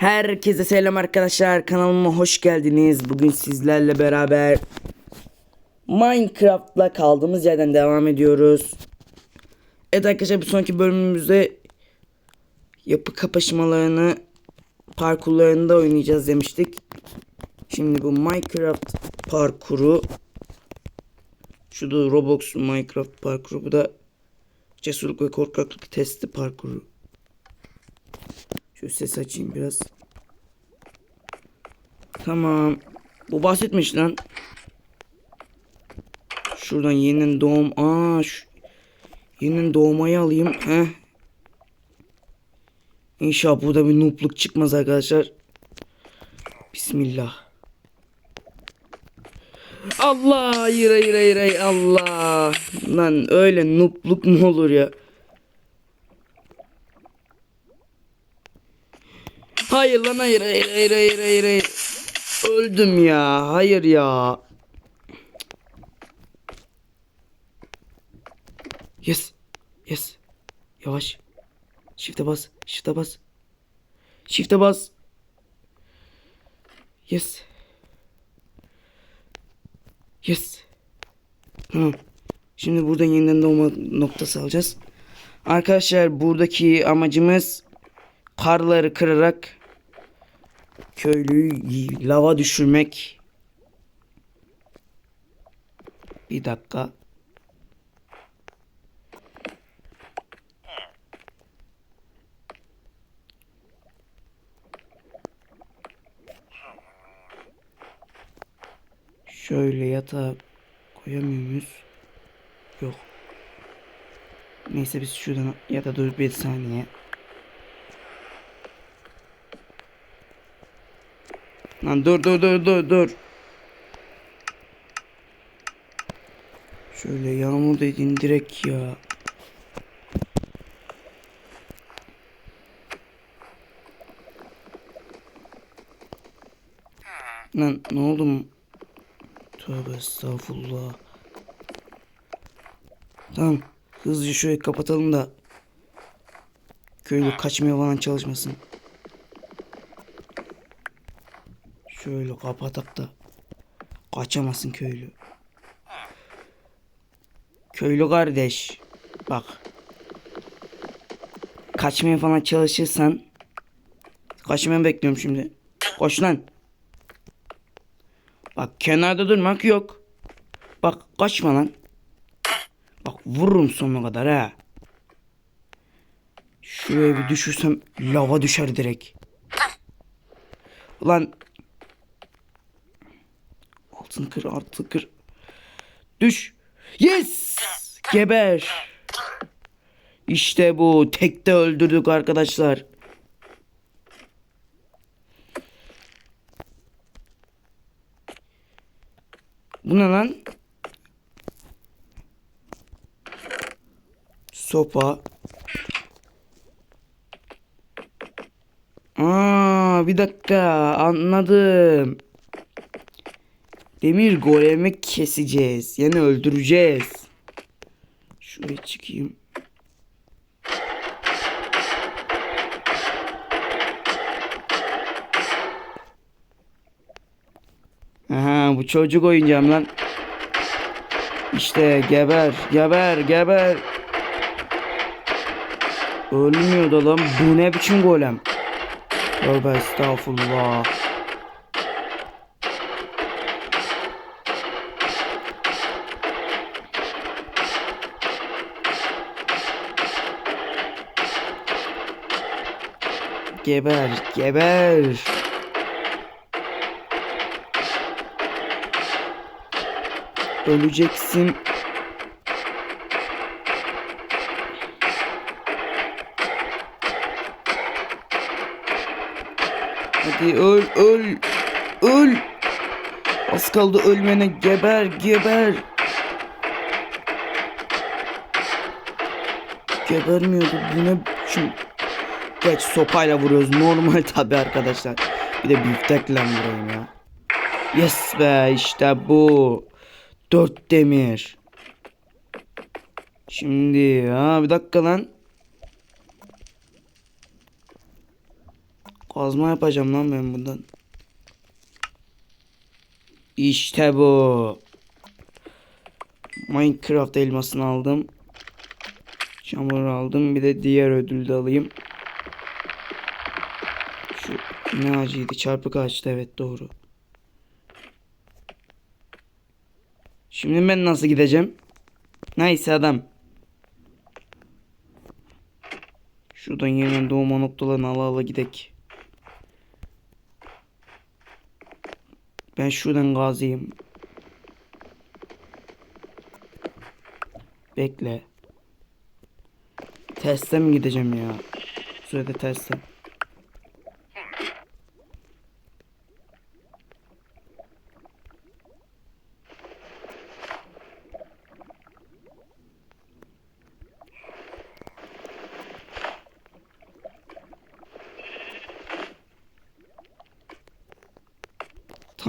Herkese selam arkadaşlar. Kanalıma hoş geldiniz. Bugün sizlerle beraber Minecraft'la kaldığımız yerden devam ediyoruz. Evet arkadaşlar bir sonraki bölümümüzde yapı kapışmalarını parkurlarında oynayacağız demiştik. Şimdi bu Minecraft parkuru şu da Roblox Minecraft parkuru bu da cesurluk ve korkaklık testi parkuru. Şu ses açayım biraz. Tamam. Bu bahsetmiş lan. Şuradan yeniden doğum. Aa şu yeniden doğmayı alayım. Heh. İnşallah burada bir noobluk çıkmaz arkadaşlar. Bismillah. Allah hayır hayır hayır hayır Allah. Lan öyle noobluk mu olur ya? Hayır lan hayır hayır hayır hayır hayır. Öldüm ya. Hayır ya. Yes. Yes. Yavaş. Shift'e bas. Shift'e bas. Shift'e bas. Yes. Yes. Tamam. Şimdi buradan yeniden doğma noktası alacağız. Arkadaşlar buradaki amacımız karları kırarak köylüyü lava düşürmek. Bir dakika. Şöyle yatağa koyamıyor muyuz? Yok. Neyse biz şuradan ya da dur bir saniye. Lan dur dur dur dur dur. Şöyle yağmur dediğin direkt ya. Lan ne oldu mu? Tövbe estağfurullah. Tamam. Hızlıca şurayı kapatalım da köylü kaçmaya falan çalışmasın. Şöyle kapatak da kaçamasın köylü. Köylü kardeş. Bak. Kaçmaya falan çalışırsan kaçmayı bekliyorum şimdi. Koş lan. Bak kenarda durmak yok. Bak kaçma lan. Bak vururum sonuna kadar ha. Şuraya bir düşürsem lava düşer direkt. Ulan altını kır kır. Düş. Yes. Geber. İşte bu. Tekte öldürdük arkadaşlar. Bu ne lan? Sopa. Aa, bir dakika anladım. Demir golemi keseceğiz. Yani öldüreceğiz. Şuraya çıkayım. Aha bu çocuk oyuncağım lan. İşte geber geber geber. Ölmüyor da lan bu ne biçim golem. Tövbe estağfurullah. Geber geber. Öleceksin. Hadi öl öl öl. Az kaldı ölmene geber geber. Gebermiyordu bu ne biçim. Geç sopayla vuruyoruz normal tabi arkadaşlar. Bir de biftekle vurayım ya. Yes be işte bu. Dört demir. Şimdi ha bir dakika lan. Kazma yapacağım lan ben bundan. İşte bu. Minecraft elmasını aldım. Çamur aldım. Bir de diğer ödülü de alayım. Ne ağacıydı? Çarpık ağaçtı evet doğru. Şimdi ben nasıl gideceğim? Neyse adam. Şuradan yeniden doğma noktalarını ala ala gidek. Ben şuradan gaziyim. Bekle. Tersten mi gideceğim ya? Sürede tersten.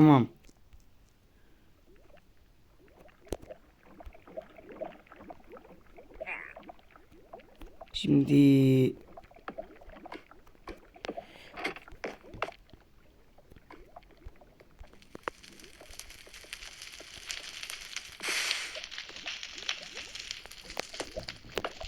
Tamam. Şimdi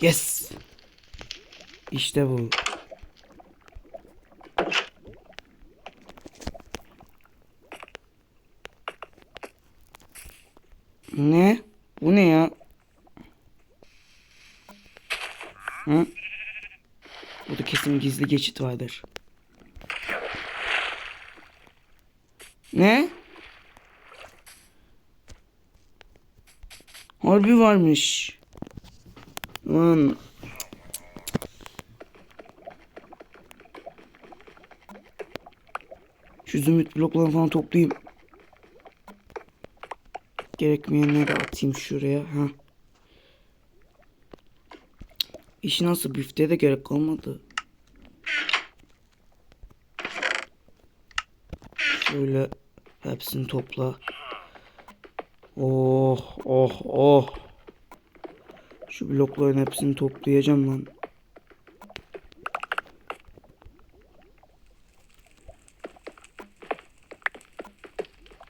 Yes. İşte bu. Ne? Bu ne ya? Hı? Gizli geçit vardır. Ne? Harbi varmış. Lan. Şu zümrüt bloklarını falan toplayayım. Gerekmeyenleri atayım şuraya. Ha. İşi nasıl büfte de gerek kalmadı. Şöyle hepsini topla. Oh oh oh. Şu blokların hepsini toplayacağım lan.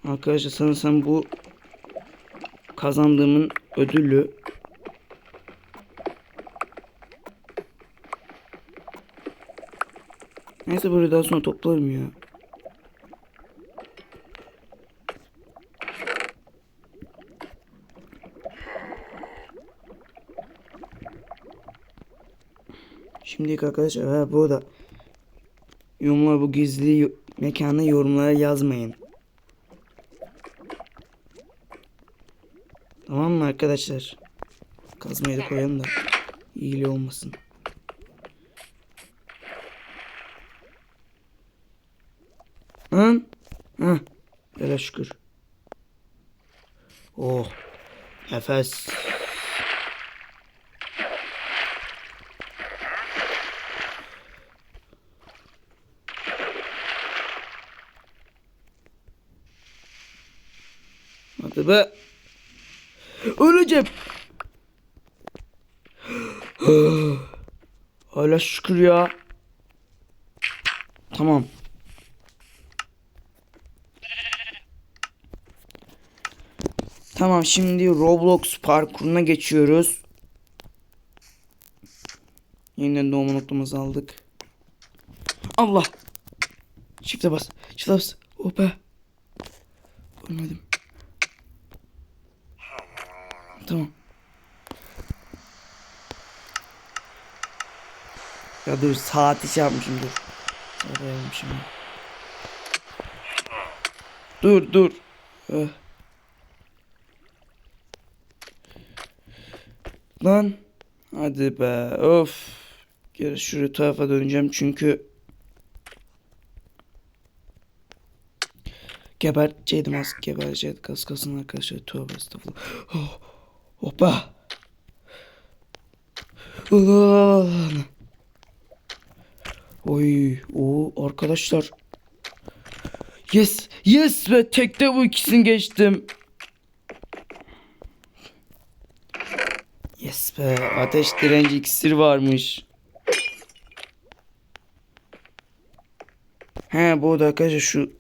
Arkadaşlar sanırsam bu kazandığımın ödülü. Neyse böyle daha sonra toplarım ya. Şimdi arkadaşlar ha, bu da yorumlar bu gizli mekanı yorumlara yazmayın. Tamam mı arkadaşlar? Kazmayı da koyalım da iyiliği olmasın. Lan. Hah. Hele şükür. Oh. Nefes. Hadi be. Öleceğim. Hala şükür ya. Tamam. Tamam şimdi Roblox parkuruna geçiyoruz. Yeniden doğma noktamızı aldık. Allah. Çifte bas. Çifte bas. Oh be. Ölmedim. Tamam. Ya dur saati şey yapmışım dur. Ya. Dur dur. Eh. Lan. Hadi be. Of. Geri şuraya tarafa döneceğim çünkü geberteceydim az geberteceydik az kalsın arkadaşlar tövbe estağfurullah. Oh. Hoppa. Ulan. Oy, o arkadaşlar. Yes, yes ve tekte bu ikisini geçtim. Yes be, ateş direnci iksir varmış. He bu da arkadaşlar şu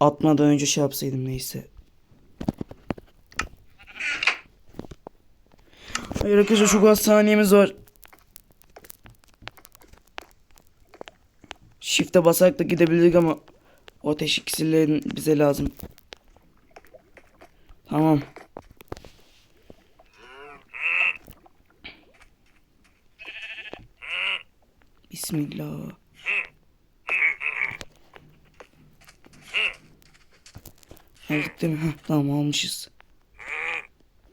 Atmadan önce şey yapsaydım neyse. Hayır arkadaşlar şu gaz saniyemiz var. Shift'e basarak da gidebilirdik ama ateş iksirlerin bize lazım. Tamam. Bismillah. Aldık değil mi? Heh, tamam almışız.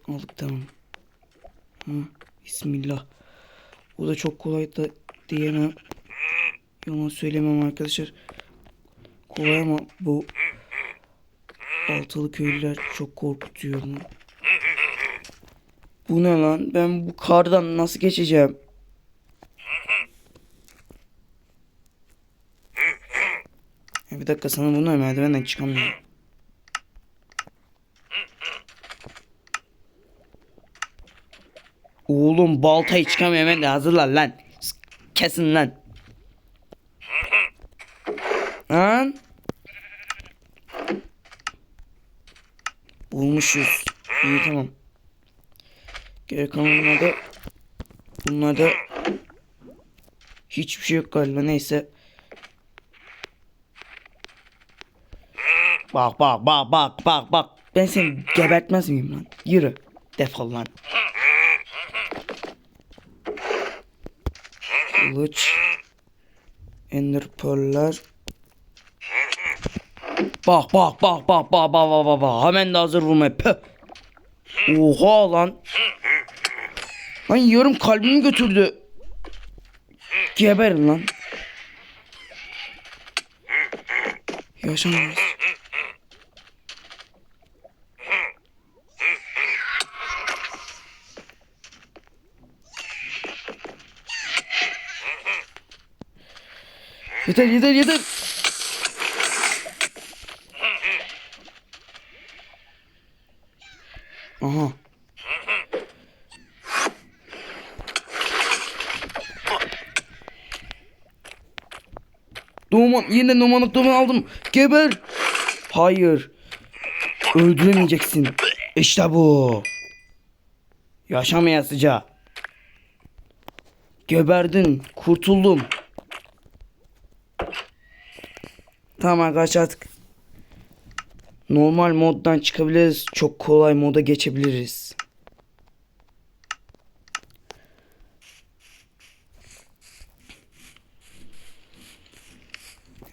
Aldık tamam. Ha, Bismillah. Bu da çok kolay da diyemem. Yalan söylemem arkadaşlar. Kolay ama bu altılı köylüler çok korkutuyor mu? Bu ne lan? Ben bu kardan nasıl geçeceğim? Ya bir dakika sana bunu merdivenden çıkamıyorum. Oğlum baltayı çıkamıyorum ben de hazırlar lan. Kesin lan. Lan. Bulmuşuz. İyi tamam. Geri kalanlarda bunlarda hiçbir şey yok galiba neyse. Bak bak bak bak bak bak. Ben seni gebertmez miyim lan? Yürü. Defol lan. Kılıç. Ender. Bak bak bak bak bak bak bak bak bak. Hemen de hazır vurmaya. Püh. Oha lan. Lan yarım kalbimi götürdü. Geberin lan. Yaşamaz. Yeter yeter yeter. Aha. Duman yine numanık duman aldım. Geber. Hayır. Öldüremeyeceksin. İşte bu. Yaşamayasıca. Geberdin. Kurtuldum. Tamam arkadaşlar artık normal moddan çıkabiliriz. Çok kolay moda geçebiliriz.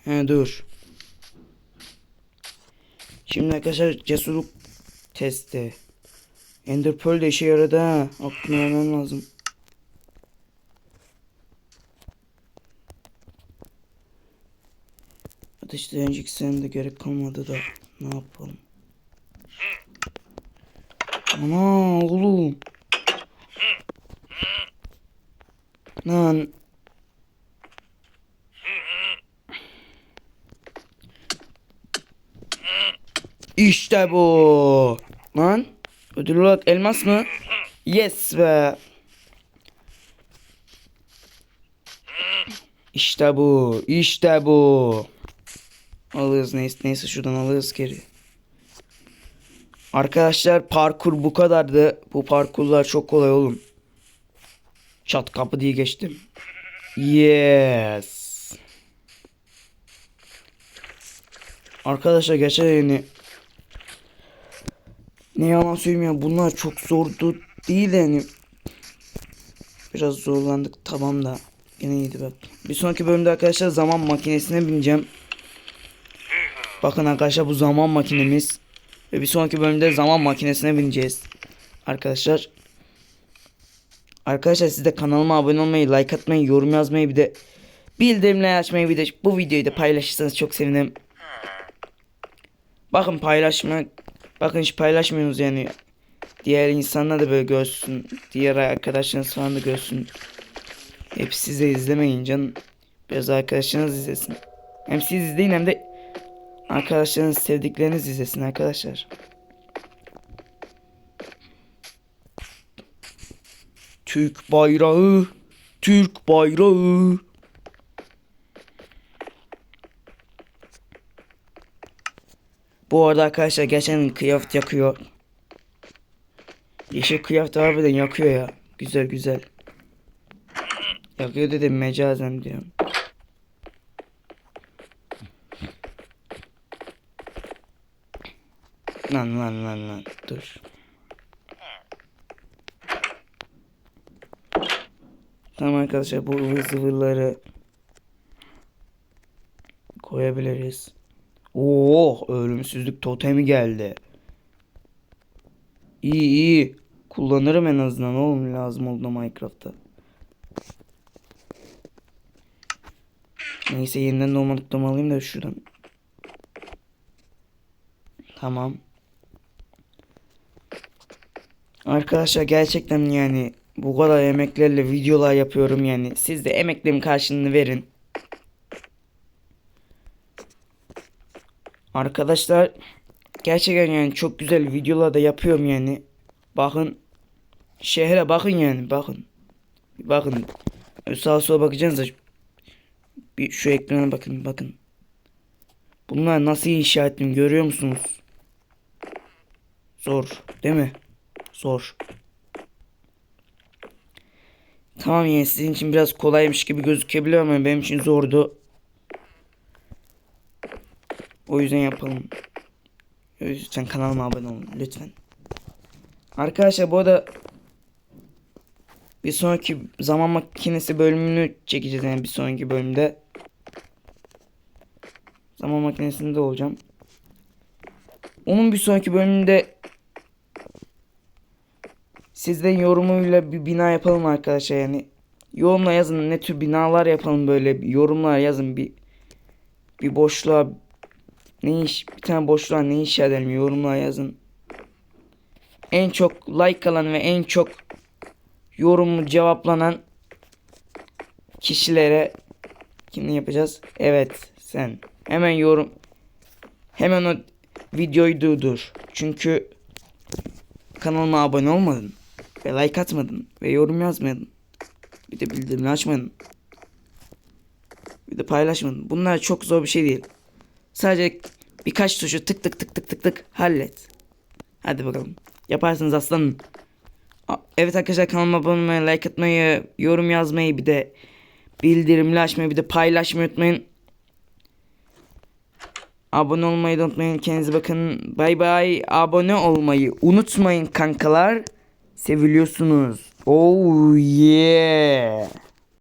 He dur. Şimdi arkadaşlar cesurluk testi. Ender Pearl de işe yaradı ha. Aklına vermem lazım. Ateşleyici senin de gerek kalmadı da ne yapalım? Ana oğlum. Lan. İşte bu. Lan. Ödül olarak elmas mı? Yes be. İşte bu. İşte bu. Alırız neyse, neyse şuradan alırız geri. Arkadaşlar parkur bu kadardı. Bu parkurlar çok kolay oğlum. Çat kapı diye geçtim. Yes. Arkadaşlar geçen yeni ne yalan söyleyeyim ya bunlar çok zordu değil yani. Biraz zorlandık tamam da yine iyiydi bak. Bir sonraki bölümde arkadaşlar zaman makinesine bineceğim. Bakın arkadaşlar bu zaman makinemiz. Ve bir sonraki bölümde zaman makinesine bineceğiz. Arkadaşlar. Arkadaşlar siz de kanalıma abone olmayı, like atmayı, yorum yazmayı bir de bildirimleri açmayı bir de bu videoyu da paylaşırsanız çok sevinirim. Bakın paylaşmak. Bakın hiç paylaşmıyorsunuz yani. Diğer insanlar da böyle görsün. Diğer arkadaşlarınız falan da görsün. Hep siz de izlemeyin canım. Biraz arkadaşlarınız izlesin. Hem siz izleyin hem de Arkadaşlarınız sevdikleriniz izlesin arkadaşlar. Türk bayrağı, Türk bayrağı. Bu arada arkadaşlar geçen kıyafet yakıyor. Yeşil kıyafet harbiden yakıyor ya. Güzel güzel. Yakıyor dedim mecazen diyorum. Lan lan lan lan dur. Tamam arkadaşlar bu ıvır zıvırları koyabiliriz. Oo ölümsüzlük totemi geldi. İyi iyi. Kullanırım en azından oğlum lazım oldu Minecraft'ta. Neyse yeniden doğma noktamı alayım da şuradan. Tamam. Arkadaşlar gerçekten yani bu kadar emeklerle videolar yapıyorum yani. Siz de emeklerimin karşılığını verin. Arkadaşlar gerçekten yani çok güzel videolar da yapıyorum yani. Bakın şehre bakın yani bakın. Bakın. Sağa sola bakacaksınız da bir şu ekrana bakın bakın. Bunlar nasıl inşa ettim görüyor musunuz? Zor değil mi? Zor. Tamam yani sizin için biraz kolaymış gibi gözükebilir ama benim için zordu. O yüzden yapalım. Lütfen kanalıma abone olun lütfen. Arkadaşlar bu arada bir sonraki zaman makinesi bölümünü çekeceğiz yani bir sonraki bölümde. Zaman makinesinde olacağım. Onun bir sonraki bölümünde sizden yorumuyla bir bina yapalım arkadaşlar yani. Yorumla yazın ne tür binalar yapalım böyle yorumlar yazın bir bir boşluğa ne iş bir tane boşluğa ne inşa edelim yorumlar yazın. En çok like alan ve en çok yorumu cevaplanan kişilere kimi yapacağız? Evet sen. Hemen yorum hemen o videoyu durdur. Çünkü kanalıma abone olmadın ve like atmadın ve yorum yazmadın. Bir de bildirimini açmadın. Bir de paylaşmadın. Bunlar çok zor bir şey değil. Sadece birkaç tuşu tık tık tık tık tık tık hallet. Hadi bakalım. Yaparsınız aslanım. Evet arkadaşlar kanalıma abone olmayı, like atmayı, yorum yazmayı bir de bildirimli açmayı bir de paylaşmayı unutmayın. Abone olmayı unutmayın. Kendinize bakın. Bay bay. Abone olmayı unutmayın kankalar. Seviliyorsunuz. Oh yeah.